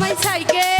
my tiger.